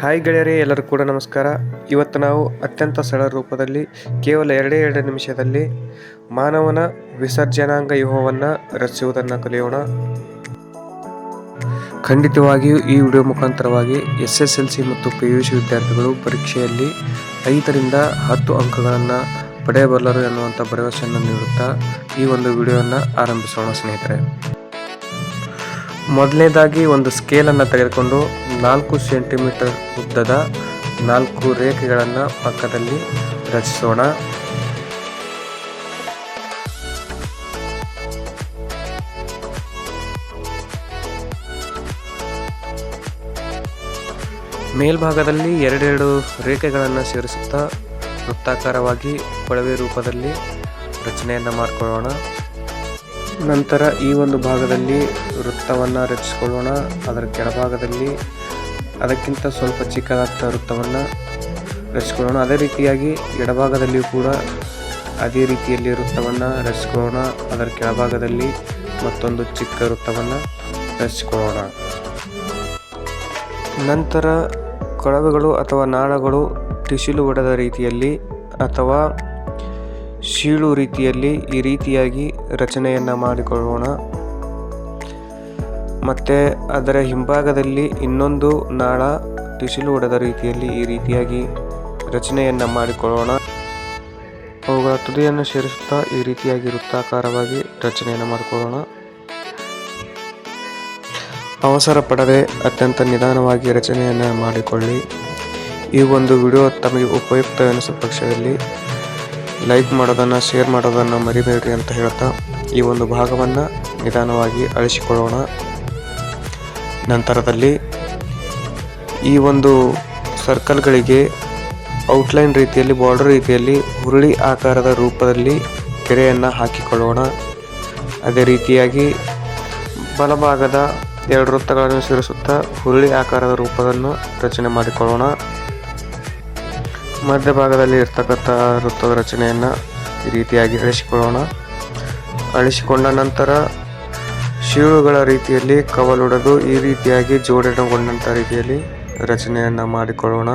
Hi ಗೆಳೆಯರೇ, ಎಲ್ಲರೂ ಕೂಡ ನಮಸ್ಕಾರ. ಇವತ್ತು ನಾವು ಅತ್ಯಂತ ಸರಳ ರೂಪದಲ್ಲಿ, ಕೇವಲ ಎರಡೇ ಎರಡು ನಿಮಿಷದಲ್ಲಿ ಮಾನವನ ವಿಸರ್ಜನಾಂಗ ವ್ಯೂಹವನ್ನು ರಚಿಸುವುದನ್ನು ಕಲಿಯೋಣ. ಖಂಡಿತವಾಗಿಯೂ ಈ ವಿಡಿಯೋ ಮುಖಾಂತರವಾಗಿ ಎಸ್ ಎಸ್ ಎಲ್ ಸಿ ಮತ್ತು ಪಿ ಯು ಸಿ ವಿದ್ಯಾರ್ಥಿಗಳು ಪರೀಕ್ಷೆಯಲ್ಲಿ ಐದರಿಂದ ಹತ್ತು ಅಂಕಗಳನ್ನು ಪಡೆಯಬಲ್ಲರು ಎನ್ನುವಂಥ ಭರವಸೆಯನ್ನು ನೀಡುತ್ತಾ ಈ ಒಂದು ವಿಡಿಯೋವನ್ನು ಆರಂಭಿಸೋಣ ಸ್ನೇಹಿತರೆ. ಮೊದಲನೇದಾಗಿ ಒಂದು ಸ್ಕೇಲನ್ನು ತೆಗೆದುಕೊಂಡು ನಾಲ್ಕು ಸೆಂಟಿಮೀಟರ್ ಉದ್ದದ ನಾಲ್ಕು ರೇಖೆಗಳನ್ನು ಪಕ್ಕದಲ್ಲಿ ರಚಿಸೋಣ. ಮೇಲ್ಭಾಗದಲ್ಲಿ ಎರಡೆರಡು ರೇಖೆಗಳನ್ನು ಸೇರಿಸುತ್ತಾ ವೃತ್ತಾಕಾರವಾಗಿ ಕೊಳವೆ ರೂಪದಲ್ಲಿ ರಚನೆಯನ್ನು ಮಾಡಿಕೊಳ್ಳೋಣ. ನಂತರ ಈ ಒಂದು ಭಾಗದಲ್ಲಿ ವೃತ್ತವನ್ನು ರಚಿಸಿಕೊಳ್ಳೋಣ. ಅದರ ಕೆಳಭಾಗದಲ್ಲಿ ಅದಕ್ಕಿಂತ ಸ್ವಲ್ಪ ಚಿಕ್ಕದಾದ ವೃತ್ತವನ್ನು ರಚಿಸಿಕೊಳ್ಳೋಣ. ಅದೇ ರೀತಿಯಾಗಿ ಎಡಭಾಗದಲ್ಲಿಯೂ ಕೂಡ ಅದೇ ರೀತಿಯಲ್ಲಿ ವೃತ್ತವನ್ನು ರಚಿಸಿಕೊಳ್ಳೋಣ. ಅದರ ಕೆಳಭಾಗದಲ್ಲಿ ಮತ್ತೊಂದು ಚಿಕ್ಕ ವೃತ್ತವನ್ನು ರಚಿಸಿಕೊಳ್ಳೋಣ. ನಂತರ ಕೊಳವೆಗಳು ಅಥವಾ ನಾಳಗಳು ಟಿಸಿಲು ಹೊಡೆದ ರೀತಿಯಲ್ಲಿ ಅಥವಾ ಶೀಳು ರೀತಿಯಲ್ಲಿ ಈ ರೀತಿಯಾಗಿ ರಚನೆಯನ್ನು ಮಾಡಿಕೊಳ್ಳೋಣ. ಮತ್ತು ಅದರ ಹಿಂಭಾಗದಲ್ಲಿ ಇನ್ನೊಂದು ನಾಳ ಟಿಸಿಲು ಹೊಡೆದ ರೀತಿಯಲ್ಲಿ ಈ ರೀತಿಯಾಗಿ ರಚನೆಯನ್ನು ಮಾಡಿಕೊಳ್ಳೋಣ. ಅವುಗಳ ತುದಿಯನ್ನು ಸೇರಿಸುತ್ತಾ ಈ ರೀತಿಯಾಗಿ ವೃತ್ತಾಕಾರವಾಗಿ ರಚನೆಯನ್ನು ಮಾಡಿಕೊಳ್ಳೋಣ. ಅವಸರ ಪಡದೆ ಅತ್ಯಂತ ನಿಧಾನವಾಗಿ ರಚನೆಯನ್ನು ಮಾಡಿಕೊಳ್ಳಿ. ಈ ಒಂದು ವಿಡಿಯೋ ತಮಗೆ ಉಪಯುಕ್ತವೆನಿಸಿದ ಪಕ್ಷದಲ್ಲಿ ಲೈಕ್ ಮಾಡೋದನ್ನು, ಶೇರ್ ಮಾಡೋದನ್ನು ಮರಿಬೇಡ್ರಿ ಅಂತ ಹೇಳ್ತಾ ಈ ಒಂದು ಭಾಗವನ್ನು ನಿಧಾನವಾಗಿ ಅಳಿಸಿಕೊಳ್ಳೋಣ. ನಂತರದಲ್ಲಿ ಈ ಒಂದು ಸರ್ಕಲ್ಗಳಿಗೆ ಔಟ್ಲೈನ್ ರೀತಿಯಲ್ಲಿ, ಬಾರ್ಡರ್ ರೀತಿಯಲ್ಲಿ ಹುರುಳಿ ಆಕಾರದ ರೂಪದಲ್ಲಿ ಕೆರೆಯನ್ನು ಹಾಕಿಕೊಳ್ಳೋಣ. ಅದೇ ರೀತಿಯಾಗಿ ಬಲಭಾಗದ ಎರಡು ವೃತ್ತಗಳನ್ನು ಸೇರಿಸುತ್ತಾ ಹುರುಳಿ ಆಕಾರದ ರೂಪವನ್ನು ರಚನೆ ಮಾಡಿಕೊಳ್ಳೋಣ. ಮಧ್ಯಭಾಗದಲ್ಲಿ ಇರ್ತಕ್ಕಂಥ ವೃತ್ತದ ರಚನೆಯನ್ನು ಈ ರೀತಿಯಾಗಿ ಅಳಿಸಿಕೊಳ್ಳೋಣ. ಅಳಿಸಿಕೊಂಡ ನಂತರ ಶಿವುಗಳ ರೀತಿಯಲ್ಲಿ ಕವಲುಡದು ಈ ರೀತಿಯಾಗಿ ಜೋಡಣೆಗೊಂಡಂಥ ರೀತಿಯಲ್ಲಿ ರಚನೆಯನ್ನು ಮಾಡಿಕೊಳ್ಳೋಣ.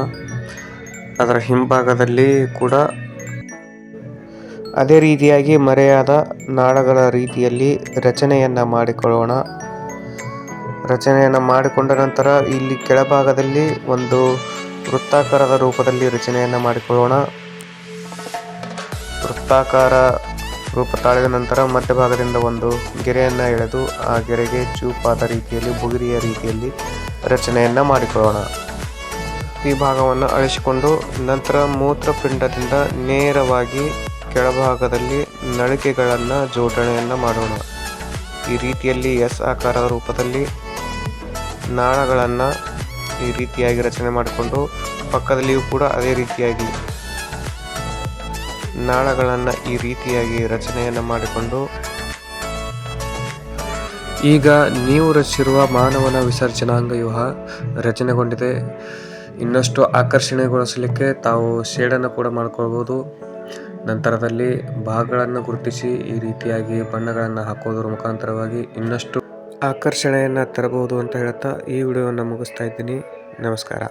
ಅದರ ಹಿಂಭಾಗದಲ್ಲಿ ಕೂಡ ಅದೇ ರೀತಿಯಾಗಿ ಮರೆಯಾದ ನಾಳಗಳ ರೀತಿಯಲ್ಲಿ ರಚನೆಯನ್ನು ಮಾಡಿಕೊಳ್ಳೋಣ. ರಚನೆಯನ್ನು ಮಾಡಿಕೊಂಡ ನಂತರ ಇಲ್ಲಿ ಕೆಳಭಾಗದಲ್ಲಿ ಒಂದು ವೃತ್ತಾಕಾರದ ರೂಪದಲ್ಲಿ ರಚನೆಯನ್ನು ಮಾಡಿಕೊಳ್ಳೋಣ. ವೃತ್ತಾಕಾರ ರೂಪ ತಾಳಿದ ನಂತರ ಮಧ್ಯಭಾಗದಿಂದ ಒಂದು ಗೆರೆಯನ್ನು ಎಳೆದು ಆ ಗೆರೆಗೆ ಚೂಪಾದ ರೀತಿಯಲ್ಲಿ, ಬುಗಿರಿಯ ರೀತಿಯಲ್ಲಿ ರಚನೆಯನ್ನು ಮಾಡಿಕೊಳ್ಳೋಣ. ಈ ಭಾಗವನ್ನು ಅಳಿಸಿಕೊಂಡು ನಂತರ ಮೂತ್ರಪಿಂಡದಿಂದ ನೇರವಾಗಿ ಕೆಳಭಾಗದಲ್ಲಿ ನಳಿಕೆಗಳನ್ನು ಜೋಡಣೆಯನ್ನು ಮಾಡೋಣ. ಈ ರೀತಿಯಲ್ಲಿ ಎಸ್ ಆಕಾರದ ರೂಪದಲ್ಲಿ ನಾಳಗಳನ್ನು ಈ ರೀತಿಯಾಗಿ ರಚನೆ ಮಾಡಿಕೊಂಡು ಪಕ್ಕದಲ್ಲಿಯೂ ಕೂಡ ಅದೇ ರೀತಿಯಾಗಿ ನಾಳಗಳನ್ನು ಈ ರೀತಿಯಾಗಿ ರಚನೆಯನ್ನು ಮಾಡಿಕೊಂಡು ಈಗ ನೀವು ರಚಿಸಿರುವ ಮಾನವನ ವಿಸರ್ಜನಾಂಗ ವ್ಯೂಹ ರಚನೆಗೊಂಡಿದೆ. ಇನ್ನಷ್ಟು ಆಕರ್ಷಣೆಗೊಳಿಸಲಿಕ್ಕೆ ತಾವು ಶೇಡನ್ನು ಕೂಡ ಮಾಡ್ಕೊಳ್ಬೋದು. ನಂತರದಲ್ಲಿ ಭಾಗಗಳನ್ನು ಗುರುತಿಸಿ ಈ ರೀತಿಯಾಗಿ ಬಣ್ಣಗಳನ್ನು ಹಾಕೋದ್ರ ಮುಖಾಂತರವಾಗಿ ಇನ್ನಷ್ಟು ಆಕರ್ಷಣೆಯನ್ನು ತರಬಹುದು ಅಂತ ಹೇಳ್ತಾ ಈ ವಿಡಿಯೋವನ್ನು ಮುಗಿಸ್ತಾ ಇದ್ದೀನಿ. ನಮಸ್ಕಾರ.